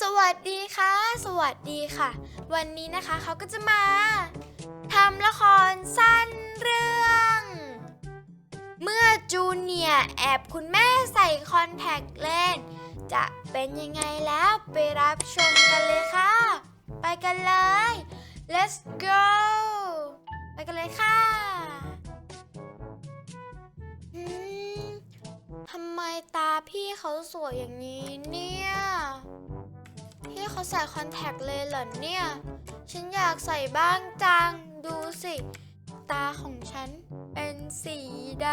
สวัสดีค่ะ สวัสดีค่ะ วันนี้นะคะเขาก็จะมาทำละครสั้นเรื่อง เมื่อจูเนียแอบคุณแม่ใส่คอนแทคเลนส์จะเป็นยังไงแล้วไปรับชมกันเลยค่ะ ไปกันเลย let's go ไปกันเลยค่ะทำไมตาพี่เขาสวยอย่างนี้เนี่ย พี่เขาใส่คอนแทคเลยเหรอเนี่ย ฉันอยากใส่บ้างจัง ดูสิ ตาของฉันเป็นสีด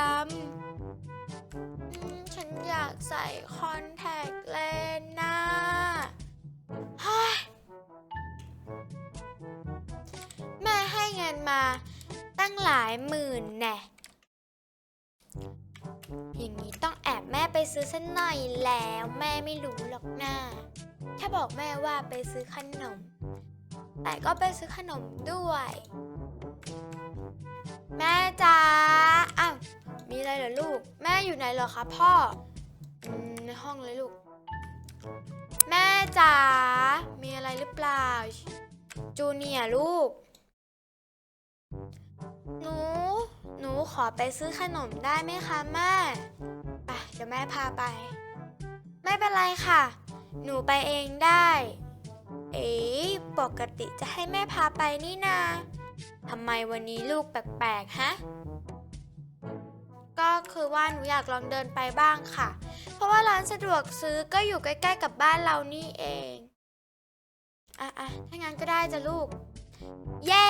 ำ ฉันอยากใส่คอนแทคเลนส์นะเฮ้ยแม่ให้เงินมาตั้งหลายหมื่นแน่อย่างนี้ต้องแอบแม่ไปซื้อสักหน่อยแล้วแม่ไม่รู้หรอกนะ แค่บอกแม่ว่าไปซื้อขนม แต่ก็ไปซื้อขนมด้วย แม่จ๋าอ้าวมีอะไรเหรอลูก แม่อยู่ไหนเหรอคะพ่ออในห้องเลยลูก แม่จ๋ามีอะไรหรือเปล่า จูเนียลูก หนู หนูขอไปซื้อขนมได้ไหมคะแม่ไปเดี๋ยวแม่พาไป ไม่เป็นไรค่ะ หนูไปเองได้ เอ๋ปกติจะให้แม่พาไปนี่นาทำไมวันนี้ลูกแปลกๆ ฮะ ก็คือว่าหนูอยากลองเดินไปบ้างค่ะ เพราะว่าร้านสะดวกซื้อก็อยู่ใกล้ๆกับบ้านเรานี่เอง อะอะถ้างั้นก็ได้จ้ะลูก เย้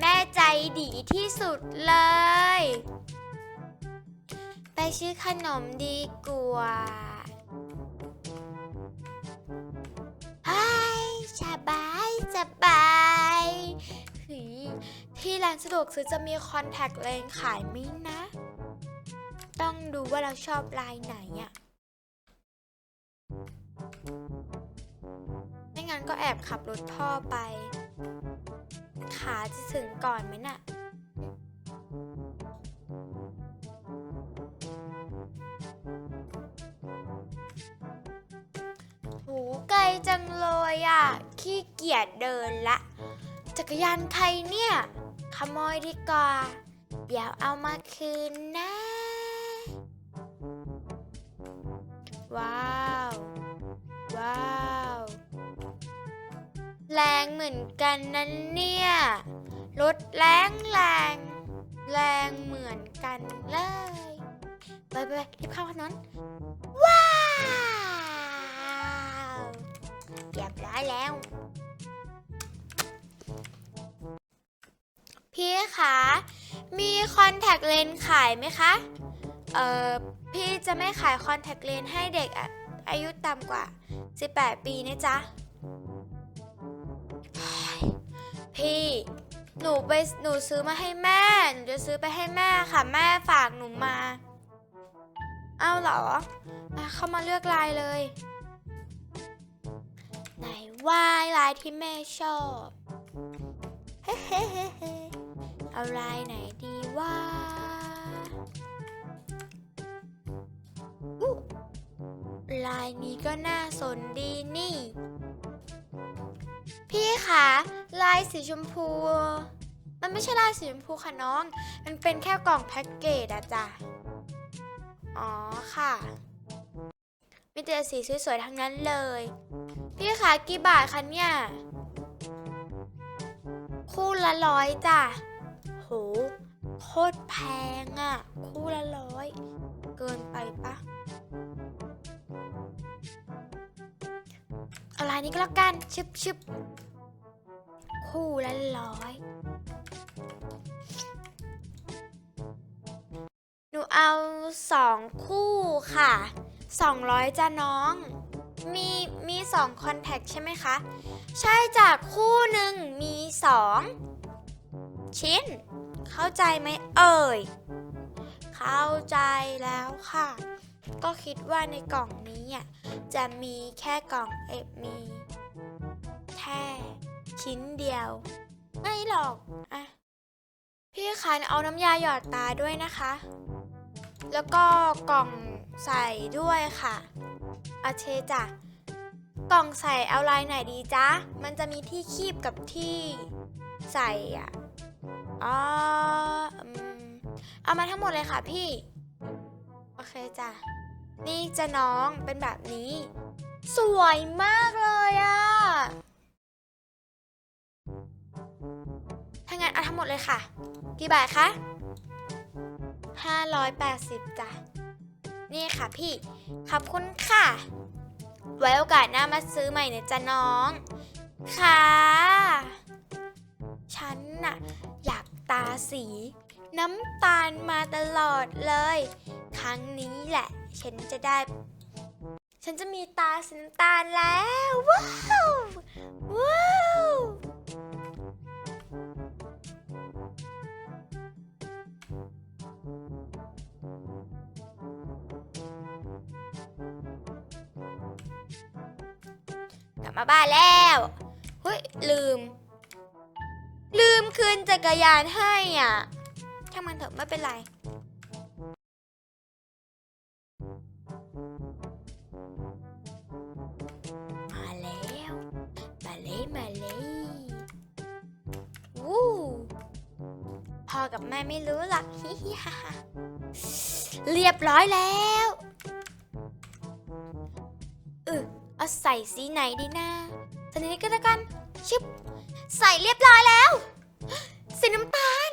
แม่ใจดีที่สุดเลย ไปซื้อขนมดีกว่า สบายสบายหืยที่ร้านสะดวกซื้อจะมีคอนแทคเลนส์ขายไหมนะ ต้องดูว่าเราชอบลายไหนอะไม่งั้นก็แอบขับรถพ่อไป ขาจะถึงก่อนไหมน่ะ เลยอะ ขี้เกียจเดินละ จักรยานใครเนี่ย ขโมยดีกว่า เดี๋ยวเอามาคืนนะ ว้าว ว้าว แรงเหมือนกันนั้นเนี่ย รถแรงแรง แรงเหมือนกันเลย ไปไปไปรีบเข้าถนนว้าว เรียบร้อยแล้ว พี่คะมีคอนแทคเลนส์ขายไหมคะ เอ่อ พี่จะไม่ขายคอนแทคเลนส์ให้เด็กออายุต่ำกว่า 18 ปีนะจ๊ะ พี่ หนูไปหนูซื้อมาให้แม่ หนูจะซื้อไปให้แม่ค่ะ แม่ฝากหนูมา เอาเหรออเข้ามาเลือกลายเลย ไหนว่าลายที่แม่ชอบ เฮ้เฮ้เฮ้เฮ้เอาลายไหนดีว่าลายนี้ก็น่าสนดีนี่ พี่คะลายสีชมพู มันไม่ใช่ลายสีชมพูค่ะน้อง มันเป็นแค่กล่องแพ็กเกจอะจ้ะ อ๋อค่ะ มีแต่สีสวยๆทั้งนั้นเลย พี่คะกี่บาทคะเนี่ย คู่ละร้อยจ้ะ โห โคตรแพงอะคู่ละร้อย เกินไปปะอาลายนี้ก็แล้วกันชึบชึบคู่ละร้อย หนูเอาสองคู่ค่ะ200จ้ะน้อง มีมีสองคอนแทคใช่ไหมคะ ใช่จากคู่หนึ่งมีสองชิ้น เข้าใจไหมเอ่ย เข้าใจแล้วค่ะ ก็คิดว่าในกล่องนี้อะจะมีแค่กล่องเอมีแค่ชิ้นเดียว ไม่หรอกอะพี่คะเอาน้ำยาหยอดตาด้วยนะคะ แล้วก็กล่องใส่ด้วยค่ะ อาเชจ้ะ กล่องใส่เอาลายไหนดีจ๊ะ มันจะมีที่คีบกับที่ใส่อะอ๋ออืมเอามาทั้งหมดเลยค่ะพี่ โอเคจ้ะ นี่จะน้องเป็นแบบนี้ สวยมากเลยอะ ถ้างั้นเอาทั้งหมดเลยค่ะ กี่บาทคะ580จ้ะ นี่ค่ะพี่ ขอบคุณค่ะ ไว้โอกาสหน้ามาซื้อใหม่เนี่ยจ้ะน้อง ค่ะ ฉันน่ะ อยากตาสี น้ำตาลมาตลอดเลย ครั้งนี้แหละ ฉันจะได้ ฉันจะมีตาสีน้ำตาลแล้ว ว้าว ว้าว มาบ้านแล้วเฮ้ยลืม ลืมคืนจักรยานให้อะช่างมันเถอะไม่เป็นไรมาแล้วมาเลยมาเลยวู้พ่อกับแม่ไม่รู้หรอกฮิฮิฮ่าเรียบร้อยแล้ว เอาใส่สีไหนดีนะสีนี้ก็แล้วกันชึบใส่เรียบร้อยแล้ว สีน้ำตาล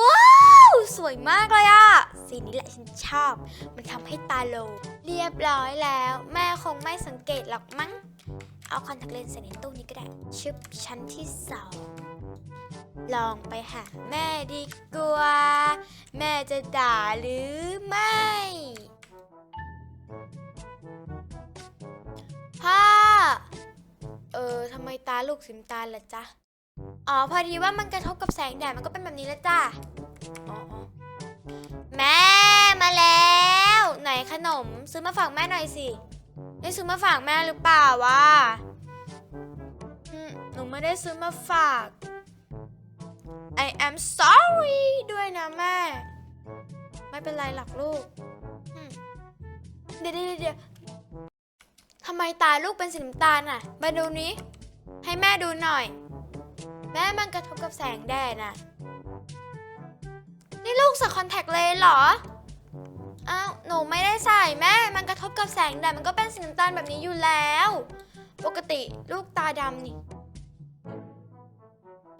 ว้าว สวยมากเลยอะ สีนี้แหละฉันชอบ มันทำให้ตาโล เรียบร้อยแล้ว แม่คงไม่สังเกตหรอกมั้ง เอาคอนแทคเลนส์ใส่ในตู้นี้ก็ได้ชึบชั้นที่สองลองไปหาแม่ดีกว่า แม่จะด่าหรือไม่ เออทำไมตาลูกสีน้ำตาลล่ะจ๊ะ อ๋อ พอดีว่ามันกระทบกับแสงแดดมันก็เป็นแบบนี้แล้วจ้ะอ๋ออ๋อแม่มาแล้ว ไหนขนมซื้อมาฝากแม่หน่อยสิได้ซื้อมาฝากแม่หรือเปล่าวะหนูไม่ได้ซื้อมาฝาก I am sorry ด้วยนะแม่ ไม่เป็นไรหรอกลูก เดี๋ยวเดี๋ยวเดี๋ยว ทำไมตาลูกเป็นสีน้ำตาลอะ มาดูนี้ ให้แม่ดูหน่อย แม่มันกระทบกับแสงแดดน่ะ นี่ลูกใส่คอนแทคเลนส์เหรอ อ้าว หนูไม่ได้ใส่แม่ มันกระทบกับแสงแดดมันก็เป็นสีน้ำตาลแบบนี้อยู่แล้ว ปกติลูกตาดำนี่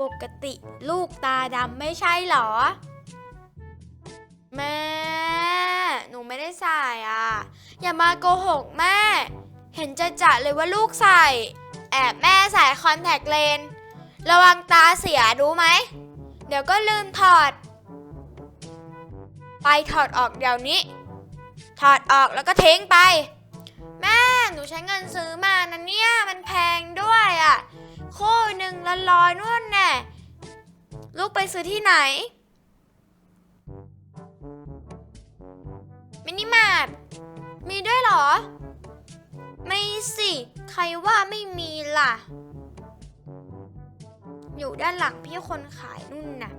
ปกติลูกตาดำไม่ใช่เหรอ แม่ หนูไม่ได้ใส่อะ อย่ามาโกหกแม่ เห็นจะจะเลยว่าลูกใส่ แอบแม่ใส่คอนแทคเลนส์ระวังตาเสียรู้ไหม เดี๋ยวก็ลืมถอด ไปถอดออกเดี๋ยวนี้ ถอดออกแล้วก็ทิ้งไป แม่หนูใช้เงินซื้อมานะเนี่ยมันแพงด้วยอะ่ะคู่หนึ่งละร้อยนู่นแน่ลูกไปซื้อที่ไหนมินิมาร์ทมีด้วยเหรอ รว่าไม่มีล่ะ อยู่ด้านหลังพี่คนขายนุ่นน่ะ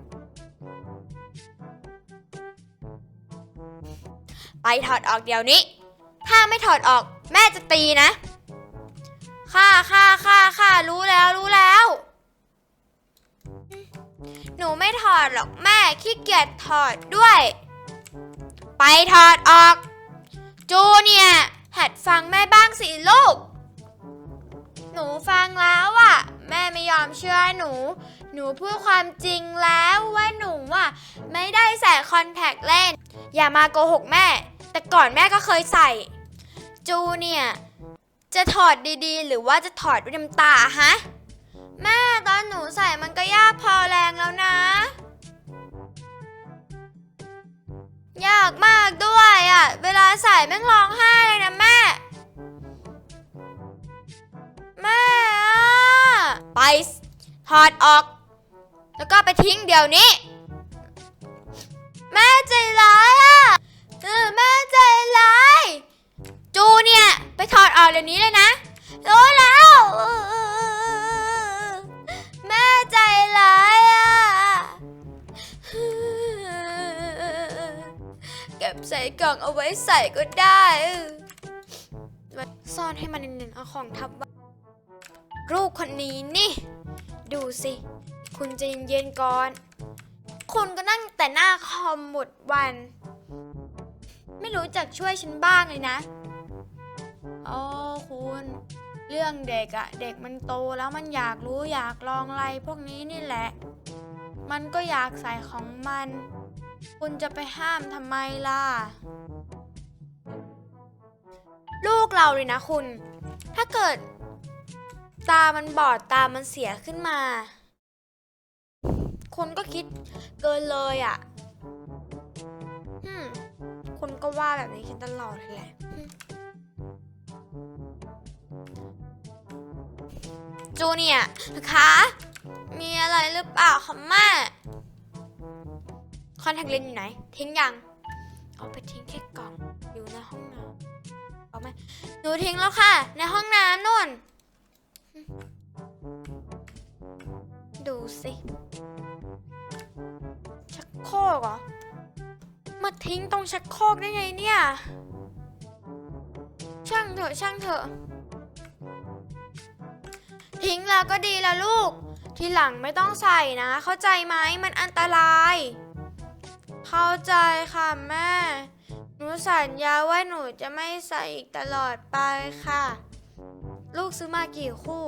ไปถอดออกเดี๋ยวนี้ ถ้าไม่ถอดออกแม่จะตีนะค่ะค่ะค่ะค่ะรู้แล้วรู้แล้ว หนูไม่ถอดหรอกแม่ขี้เกียจถอดด้วย ไปถอดออก จูเนี่ย หัดฟังแม่บ้างสิลูก หนูฟังแล้วอะแม่ไม่ยอมเชื่อหนู หนูพูดความจริงแล้วว่าหนูอะไม่ได้ใส่คอนแทคเลนส์อย่ามาโกหกแม่ แต่ก่อนแม่ก็เคยใส่ จูเนี่ยจะถอดดีๆ หรือว่าจะถอดด้วยน้ำตาฮะแม่ตอนหนูใส่มันก็ยากพอแรงแล้วนะ ยากมากด้วยอะ เวลาใส่แม่งร้องไห้เลยนะแม่ ไปถอดออก แล้วก็ไปทิ้งเดี๋ยวนี้ แม่ใจร้ายอะเออแม่ใจร้าย จูเนี่ย ไปถอดออกเดี๋ยวนี้เลยนะรู้แล้วแม่ใจร้ายอะเก็บใส่กล่องเอาไว้ใส่ก็ได้ซ่อนให้มันเน้นๆเอาของทับไว้ ลูกคนนี้นี่ ดูสิ คุณจะเย็นๆก่อน คุณก็นั่งแต่หน้าคอมหมดวัน ไม่รู้จักช่วยฉันบ้างเลยนะโอ้คุณ เรื่องเด็กอะเด็กมันโตแล้วมันอยากรู้อยากลองอะไรพวกนี้นี่แหละ มันก็อยากใส่ของมัน คุณจะไปห้ามทำไมล่ะ ลูกเราเลยนะคุณ ถ้าเกิด ตามันบอดตามันเสียขึ้นมาคุณก็คิดเกินเลยอะ่ะคุณก็ว่าแบบนี้ฉันตลอดเลยแหละจูเนียร์คะ มีอะไรหรือเปล่าคะแม่คอนแทคเลนส์อยู่ไหน ทิ้งยัง เอาไปทิ้งแค่กล่องอยู่ในห้องน้ำเอาไหมหนูทิ้งแล้วค่ะ ในห้องน้ำนู่น ดูสิชักโครกเหรอ มาทิ้งตรงชักโครกได้ไงเนี่ย ช่างเถอะช่างเถอะ ทิ้งแล้วก็ดีล้วลูก ทีหลังไม่ต้องใส่นะ เข้าใจไหมมันอันตราย เข้าใจค่ะแม่ หนูสัญญาว่าหนูจะไม่ใส่อีกตลอดไปค่ะ ลูกซื้อมากี่คู่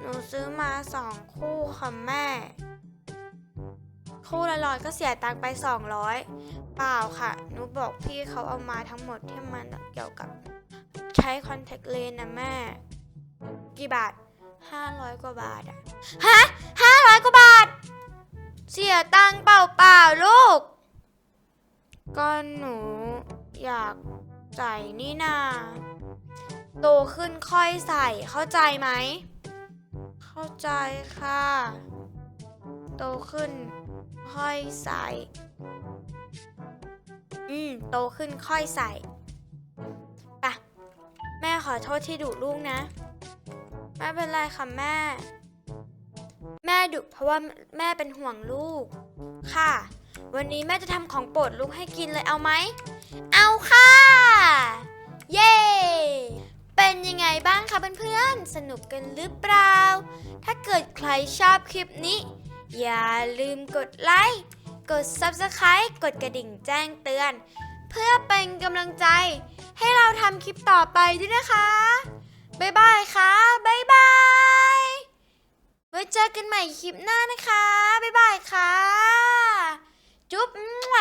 หนูซื้อมาสองคู่ค่ะแม่ คู่ละร้อยก็เสียตังค์ไปสองร้อยเปล่าค่ะ หนูบอกพี่เขาเอามาทั้งหมดที่มันเกี่ยวกับใช้คอนแทคเลนส์นะแม่ กี่บาทห้าร้อยกว่าบาทอะฮะห้าร้อยกว่าบาท เสียตังค์เปล่าๆลูก ก็หนูอยากใส่นี่นา โตขึ้นค่อยใส่เข้าใจไหม เข้าใจค่ะ โตขึ้นค่อยใส่ อืม โตขึ้นค่อยใส่ปะแม่ขอโทษที่ดุลูกนะ ไม่เป็นไรค่ะแม่ แม่ดุเพราะว่าแม่เป็นห่วงลูก ค่ะ วันนี้แม่จะทำของโปรดลูกให้กินเลยเอาไหม เอาค่ะ เย้ เป็นยังไงบ้างคะเพื่อนๆ สนุกกันหรือเปล่า ถ้าเกิดใครชอบคลิปนี้ อย่าลืมกดไลค์ กด Subscribe กดกระดิ่งแจ้งเตือน เพื่อเป็นกำลังใจ ให้เราทำคลิปต่อไปด้วยนะคะ บ๊ายบายค่ะ บ๊ายบาย ไว้เจอกันใหม่คลิปหน้านะคะ บ๊ายบายค่ะ จุ๊บมั่ว